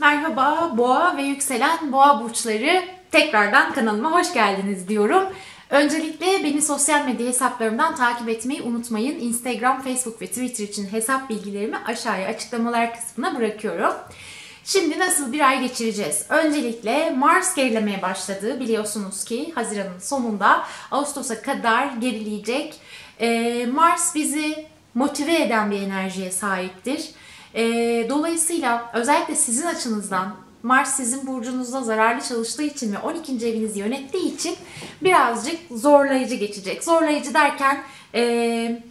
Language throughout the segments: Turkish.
Merhaba Boğa ve yükselen Boğa burçları tekrardan kanalıma hoş geldiniz diyorum. Öncelikle beni sosyal medya hesaplarımdan takip etmeyi unutmayın. Instagram, Facebook ve Twitter için hesap bilgilerimi aşağıya açıklamalar kısmına bırakıyorum. Şimdi nasıl bir ay geçireceğiz? Öncelikle Mars gerilemeye başladı. Biliyorsunuz ki Haziran'ın sonunda Ağustos'a kadar gerileyecek. Ee, Mars bizi motive eden bir enerjiye sahiptir. Ee, dolayısıyla özellikle sizin açınızdan Mars sizin burcunuzda zararlı çalıştığı için ve 12. evinizi yönettiği için birazcık zorlayıcı geçecek. Zorlayıcı derken e,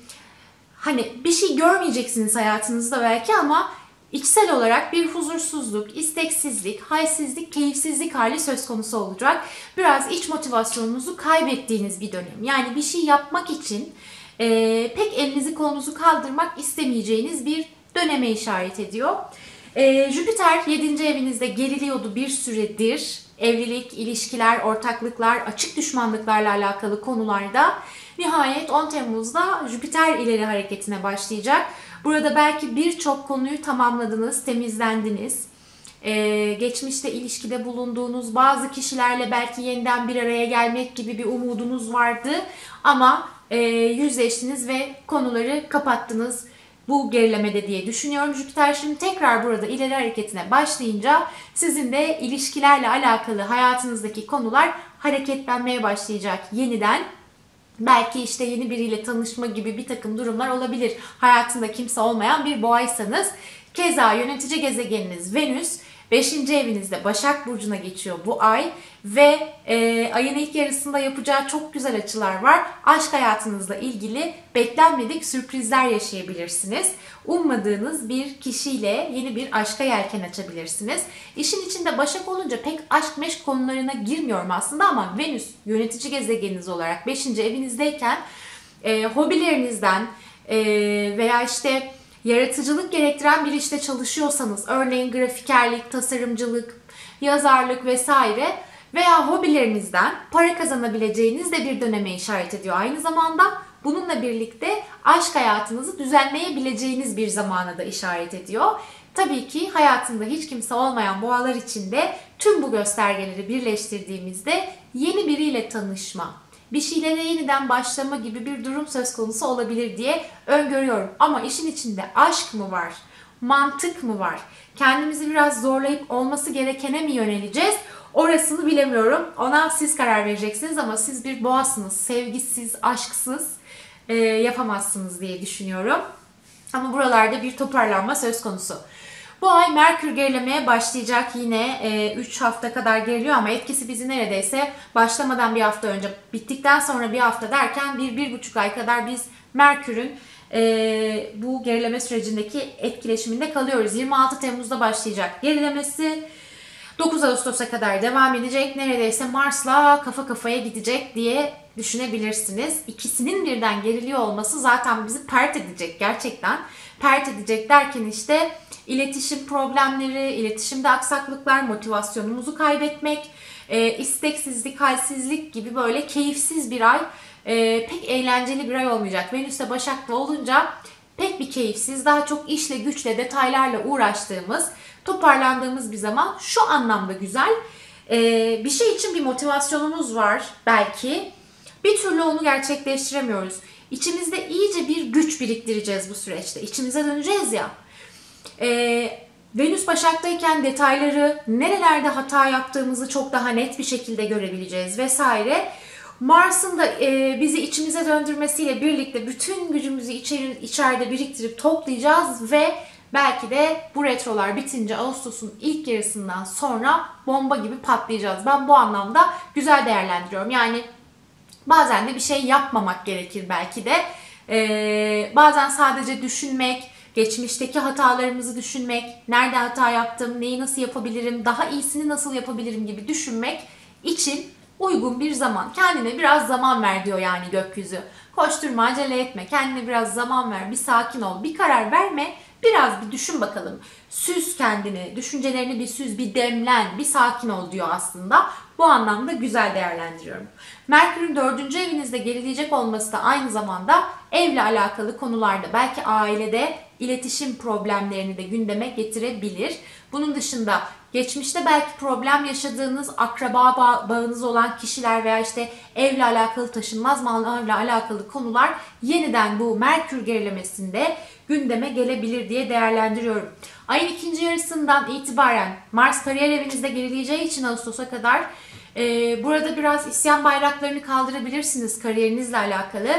hani bir şey görmeyeceksiniz hayatınızda belki ama içsel olarak bir huzursuzluk, isteksizlik, halsizlik, keyifsizlik hali söz konusu olacak. Biraz iç motivasyonunuzu kaybettiğiniz bir dönem. Yani bir şey yapmak için e, pek elinizi kolunuzu kaldırmak istemeyeceğiniz bir döneme işaret ediyor. Ee, Jüpiter 7. evinizde geriliyordu bir süredir. Evlilik, ilişkiler, ortaklıklar, açık düşmanlıklarla alakalı konularda nihayet 10 Temmuz'da Jüpiter ileri hareketine başlayacak. Burada belki birçok konuyu tamamladınız, temizlendiniz. Ee, geçmişte ilişkide bulunduğunuz bazı kişilerle belki yeniden bir araya gelmek gibi bir umudunuz vardı. Ama e, yüzleştiniz ve konuları kapattınız bu gerilemede diye düşünüyorum. Jüpiter şimdi tekrar burada ileri hareketine başlayınca sizin de ilişkilerle alakalı hayatınızdaki konular hareketlenmeye başlayacak yeniden. Belki işte yeni biriyle tanışma gibi bir takım durumlar olabilir. Hayatında kimse olmayan bir boğaysanız. Keza yönetici gezegeniniz Venüs 5. evinizde Başak Burcu'na geçiyor bu ay ve e, ayın ilk yarısında yapacağı çok güzel açılar var. Aşk hayatınızla ilgili beklenmedik sürprizler yaşayabilirsiniz. Ummadığınız bir kişiyle yeni bir aşka yelken açabilirsiniz. İşin içinde Başak olunca pek aşk meşk konularına girmiyorum aslında ama Venüs yönetici gezegeniniz olarak 5. evinizdeyken e, hobilerinizden e, veya işte yaratıcılık gerektiren bir işte çalışıyorsanız, örneğin grafikerlik, tasarımcılık, yazarlık vesaire veya hobilerinizden para kazanabileceğiniz de bir döneme işaret ediyor. Aynı zamanda bununla birlikte aşk hayatınızı düzenleyebileceğiniz bir zamana da işaret ediyor. Tabii ki hayatında hiç kimse olmayan boğalar için de tüm bu göstergeleri birleştirdiğimizde yeni biriyle tanışma, bir şeylere yeniden başlama gibi bir durum söz konusu olabilir diye öngörüyorum. Ama işin içinde aşk mı var? Mantık mı var? Kendimizi biraz zorlayıp olması gerekene mi yöneleceğiz? Orasını bilemiyorum. Ona siz karar vereceksiniz ama siz bir boğasınız. Sevgisiz, aşksız e, yapamazsınız diye düşünüyorum. Ama buralarda bir toparlanma söz konusu. Bu ay Merkür gerilemeye başlayacak yine 3 e, hafta kadar geriliyor ama etkisi bizi neredeyse başlamadan bir hafta önce bittikten sonra bir hafta derken bir, bir buçuk ay kadar biz Merkür'ün e, bu gerileme sürecindeki etkileşiminde kalıyoruz. 26 Temmuz'da başlayacak gerilemesi 9 Ağustos'a kadar devam edecek. Neredeyse Mars'la kafa kafaya gidecek diye düşünebilirsiniz. İkisinin birden geriliyor olması zaten bizi pert edecek gerçekten. Pert edecek derken işte iletişim problemleri, iletişimde aksaklıklar, motivasyonumuzu kaybetmek, e, isteksizlik, halsizlik gibi böyle keyifsiz bir ay, e, pek eğlenceli bir ay olmayacak. Venüs'te Başak'ta olunca pek bir keyifsiz, daha çok işle güçle, detaylarla uğraştığımız, toparlandığımız bir zaman şu anlamda güzel. E, bir şey için bir motivasyonumuz var belki. Bir türlü onu gerçekleştiremiyoruz. İçimizde iyice bir güç biriktireceğiz bu süreçte. İçimize döneceğiz ya. Ee, Venüs Başak'tayken detayları, nerelerde hata yaptığımızı çok daha net bir şekilde görebileceğiz vesaire. Mars'ın da e, bizi içimize döndürmesiyle birlikte bütün gücümüzü içeri, içeride biriktirip toplayacağız ve belki de bu retrolar bitince Ağustos'un ilk yarısından sonra bomba gibi patlayacağız. Ben bu anlamda güzel değerlendiriyorum. Yani bazen de bir şey yapmamak gerekir belki de. Ee, bazen sadece düşünmek, geçmişteki hatalarımızı düşünmek, nerede hata yaptım, neyi nasıl yapabilirim, daha iyisini nasıl yapabilirim gibi düşünmek için uygun bir zaman. Kendine biraz zaman ver diyor yani gökyüzü. Koşturma, acele etme, kendine biraz zaman ver, bir sakin ol, bir karar verme, biraz bir düşün bakalım. Süz kendini, düşüncelerini bir süz, bir demlen, bir sakin ol diyor aslında. Bu anlamda güzel değerlendiriyorum. Merkür'ün dördüncü evinizde gerileyecek olması da aynı zamanda evle alakalı konularda belki ailede iletişim problemlerini de gündeme getirebilir. Bunun dışında geçmişte belki problem yaşadığınız akraba bağınız olan kişiler veya işte evle alakalı taşınmaz mallarla alakalı konular yeniden bu Merkür gerilemesinde gündeme gelebilir diye değerlendiriyorum. Ayın ikinci yarısından itibaren Mars kariyer evinizde gerileyeceği için Ağustos'a kadar e, burada biraz isyan bayraklarını kaldırabilirsiniz kariyerinizle alakalı.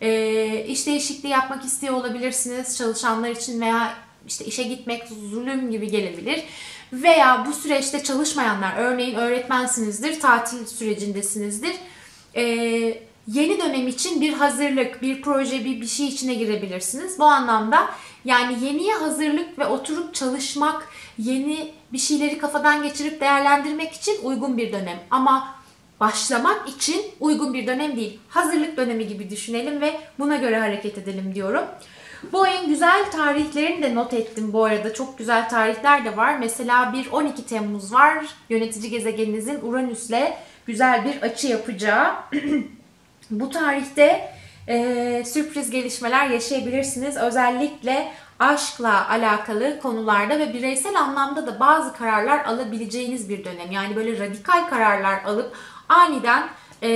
E, iş değişikliği yapmak istiyor olabilirsiniz çalışanlar için veya işte işe gitmek zulüm gibi gelebilir. Veya bu süreçte çalışmayanlar, örneğin öğretmensinizdir, tatil sürecindesinizdir. Ee, yeni dönem için bir hazırlık, bir proje, bir bir şey içine girebilirsiniz. Bu anlamda yani yeniye hazırlık ve oturup çalışmak, yeni bir şeyleri kafadan geçirip değerlendirmek için uygun bir dönem. Ama başlamak için uygun bir dönem değil. Hazırlık dönemi gibi düşünelim ve buna göre hareket edelim diyorum. Ayın güzel tarihlerini de not ettim bu arada. Çok güzel tarihler de var. Mesela bir 12 Temmuz var. Yönetici gezegeninizin Uranüs'le güzel bir açı yapacağı. bu tarihte e, sürpriz gelişmeler yaşayabilirsiniz. Özellikle aşkla alakalı konularda ve bireysel anlamda da bazı kararlar alabileceğiniz bir dönem. Yani böyle radikal kararlar alıp aniden e,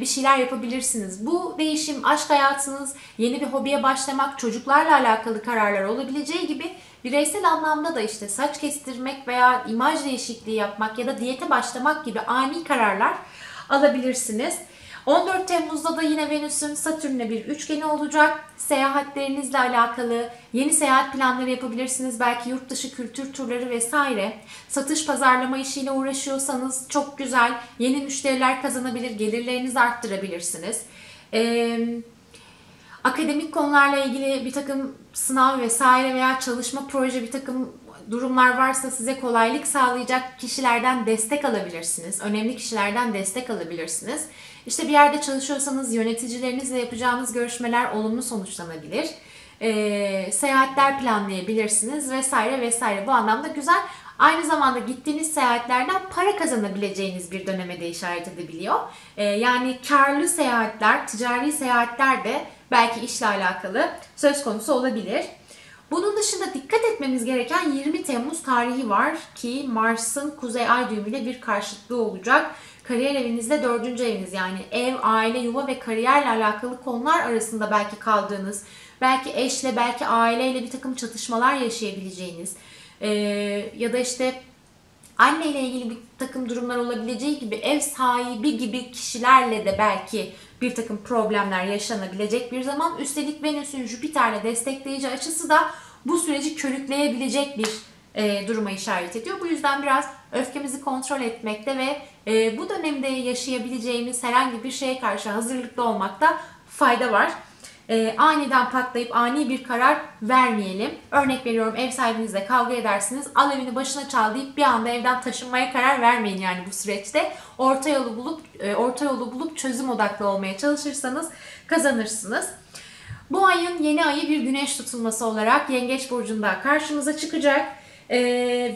bir şeyler yapabilirsiniz. Bu değişim aşk hayatınız, yeni bir hobiye başlamak, çocuklarla alakalı kararlar olabileceği gibi bireysel anlamda da işte saç kestirmek veya imaj değişikliği yapmak ya da diyete başlamak gibi ani kararlar alabilirsiniz. 14 Temmuz'da da yine Venüs'ün Satürn'le bir üçgeni olacak. Seyahatlerinizle alakalı yeni seyahat planları yapabilirsiniz. Belki yurt dışı kültür turları vesaire. Satış pazarlama işiyle uğraşıyorsanız çok güzel yeni müşteriler kazanabilir, gelirlerinizi arttırabilirsiniz. Ee, akademik konularla ilgili bir takım sınav vesaire veya çalışma proje bir takım durumlar varsa size kolaylık sağlayacak kişilerden destek alabilirsiniz. Önemli kişilerden destek alabilirsiniz. İşte bir yerde çalışıyorsanız yöneticilerinizle yapacağınız görüşmeler olumlu sonuçlanabilir. E, seyahatler planlayabilirsiniz vesaire vesaire. Bu anlamda güzel. Aynı zamanda gittiğiniz seyahatlerden para kazanabileceğiniz bir döneme de işaret edebiliyor. E, yani karlı seyahatler, ticari seyahatler de belki işle alakalı söz konusu olabilir. Bunun dışında dikkat etmemiz gereken 20 Temmuz tarihi var ki Mars'ın kuzey ay düğümüyle bir karşıtlığı olacak. Kariyer evinizde dördüncü eviniz yani ev, aile, yuva ve kariyerle alakalı konular arasında belki kaldığınız, belki eşle, belki aileyle bir takım çatışmalar yaşayabileceğiniz ee, ya da işte anne ile ilgili bir takım durumlar olabileceği gibi ev sahibi gibi kişilerle de belki bir takım problemler yaşanabilecek bir zaman. Üstelik Venüs'ün Jüpiter'le destekleyici açısı da bu süreci körükleyebilecek bir e, duruma işaret ediyor. Bu yüzden biraz öfkemizi kontrol etmekte ve e, bu dönemde yaşayabileceğimiz herhangi bir şeye karşı hazırlıklı olmakta fayda var. E, aniden patlayıp ani bir karar vermeyelim. Örnek veriyorum ev sahibinizle kavga edersiniz. Al evini başına çal deyip bir anda evden taşınmaya karar vermeyin yani bu süreçte. Orta yolu bulup e, orta yolu bulup çözüm odaklı olmaya çalışırsanız kazanırsınız. Bu ayın yeni ayı bir güneş tutulması olarak Yengeç burcunda karşımıza çıkacak. Ee,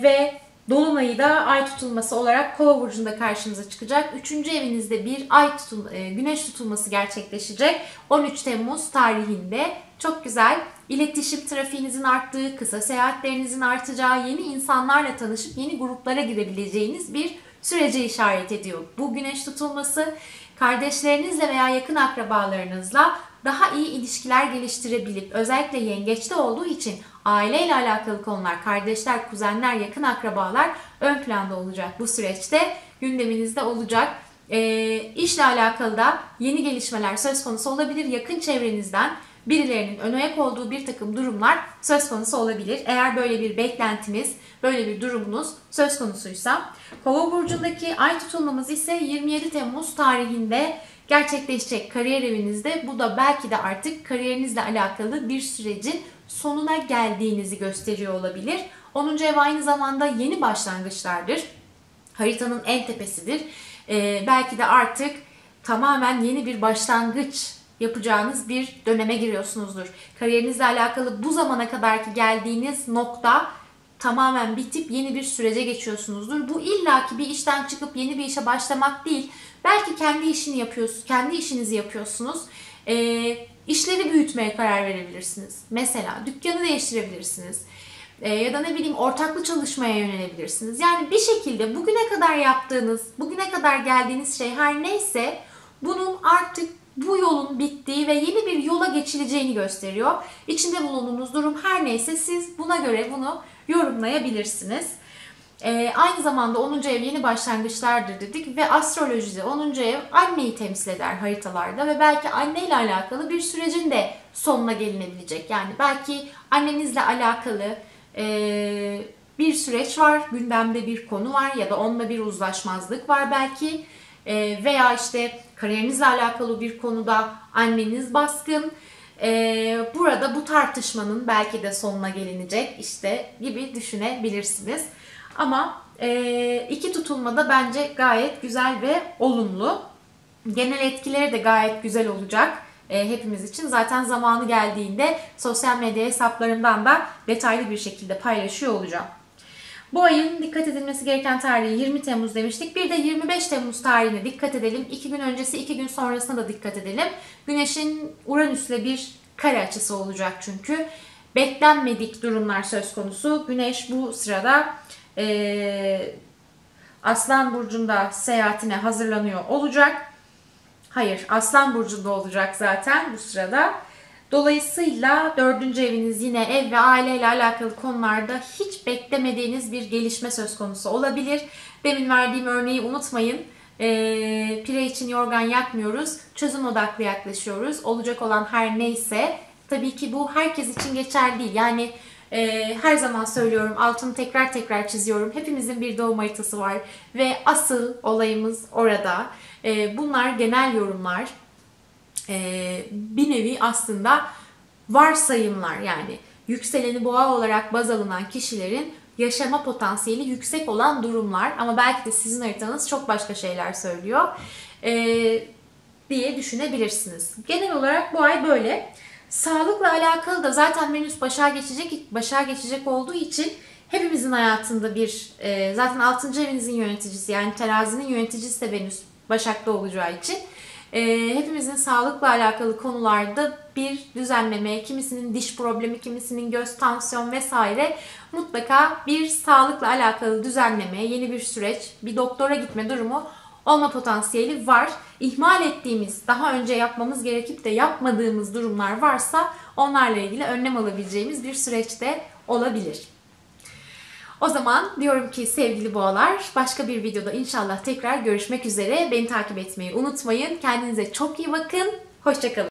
ve Dolunay'ı da ay tutulması olarak Kova burcunda karşınıza çıkacak. Üçüncü evinizde bir ay tutul, e, güneş tutulması gerçekleşecek. 13 Temmuz tarihinde çok güzel iletişim trafiğinizin arttığı, kısa seyahatlerinizin artacağı, yeni insanlarla tanışıp yeni gruplara girebileceğiniz bir sürece işaret ediyor. Bu güneş tutulması kardeşlerinizle veya yakın akrabalarınızla daha iyi ilişkiler geliştirebilip özellikle yengeçte olduğu için aileyle alakalı konular, kardeşler, kuzenler, yakın akrabalar ön planda olacak bu süreçte gündeminizde olacak. E, işle alakalı da yeni gelişmeler söz konusu olabilir. Yakın çevrenizden birilerinin ön ayak olduğu bir takım durumlar söz konusu olabilir. Eğer böyle bir beklentiniz, böyle bir durumunuz söz konusuysa. Kova burcundaki ay tutulmamız ise 27 Temmuz tarihinde gerçekleşecek kariyer evinizde. Bu da belki de artık kariyerinizle alakalı bir sürecin sonuna geldiğinizi gösteriyor olabilir. 10. ev aynı zamanda yeni başlangıçlardır. Haritanın en tepesidir. Ee, belki de artık tamamen yeni bir başlangıç yapacağınız bir döneme giriyorsunuzdur. Kariyerinizle alakalı bu zamana kadar ki geldiğiniz nokta tamamen bitip yeni bir sürece geçiyorsunuzdur. Bu illaki bir işten çıkıp yeni bir işe başlamak değil. Belki kendi işini yapıyorsunuz, kendi işinizi yapıyorsunuz. Ee, işleri büyütmeye karar verebilirsiniz. Mesela dükkanı değiştirebilirsiniz. E, ya da ne bileyim ortaklı çalışmaya yönelebilirsiniz. Yani bir şekilde bugüne kadar yaptığınız, bugüne kadar geldiğiniz şey her neyse bunun artık bu yolun bittiği ve yeni bir yola geçileceğini gösteriyor. İçinde bulunduğunuz durum her neyse siz buna göre bunu yorumlayabilirsiniz. Ee, aynı zamanda 10. ev yeni başlangıçlardır dedik ve astrolojide 10. ev anneyi temsil eder haritalarda ve belki anneyle alakalı bir sürecin de sonuna gelinebilecek. Yani belki annenizle alakalı e, bir süreç var, gündemde bir konu var ya da onunla bir uzlaşmazlık var belki e, veya işte kariyerinizle alakalı bir konuda anneniz baskın. E, burada bu tartışmanın belki de sonuna gelinecek işte gibi düşünebilirsiniz. Ama e, iki tutulmada bence gayet güzel ve olumlu. Genel etkileri de gayet güzel olacak e, hepimiz için. Zaten zamanı geldiğinde sosyal medya hesaplarımdan da detaylı bir şekilde paylaşıyor olacağım. Bu ayın dikkat edilmesi gereken tarihi 20 Temmuz demiştik. Bir de 25 Temmuz tarihine dikkat edelim. 2 gün öncesi, 2 gün sonrasına da dikkat edelim. Güneşin Uranüs'le bir kare açısı olacak çünkü. Beklenmedik durumlar söz konusu. Güneş bu sırada e, Aslan Burcu'nda seyahatine hazırlanıyor olacak. Hayır, Aslan Burcu'nda olacak zaten bu sırada. Dolayısıyla dördüncü eviniz yine ev ve aileyle alakalı konularda hiç beklemediğiniz bir gelişme söz konusu olabilir. Demin verdiğim örneği unutmayın. E, pire için yorgan yakmıyoruz. Çözüm odaklı yaklaşıyoruz. Olacak olan her neyse. Tabii ki bu herkes için geçerli değil. Yani e, her zaman söylüyorum, altını tekrar tekrar çiziyorum. Hepimizin bir doğum haritası var ve asıl olayımız orada. E, bunlar genel yorumlar. E, bir nevi aslında varsayımlar yani yükseleni boğa olarak baz alınan kişilerin yaşama potansiyeli yüksek olan durumlar ama belki de sizin haritanız çok başka şeyler söylüyor e, diye düşünebilirsiniz. Genel olarak bu ay böyle. Sağlıkla alakalı da zaten Venüs başa geçecek, başa geçecek olduğu için hepimizin hayatında bir e, zaten 6. evinizin yöneticisi yani terazinin yöneticisi de Venüs Başak'ta olacağı için e, hepimizin sağlıkla alakalı konularda bir düzenleme, kimisinin diş problemi, kimisinin göz tansiyon vesaire mutlaka bir sağlıkla alakalı düzenleme, yeni bir süreç, bir doktora gitme durumu olma potansiyeli var. İhmal ettiğimiz, daha önce yapmamız gerekip de yapmadığımız durumlar varsa onlarla ilgili önlem alabileceğimiz bir süreçte olabilir. O zaman diyorum ki sevgili boğalar başka bir videoda inşallah tekrar görüşmek üzere. Beni takip etmeyi unutmayın. Kendinize çok iyi bakın. Hoşçakalın.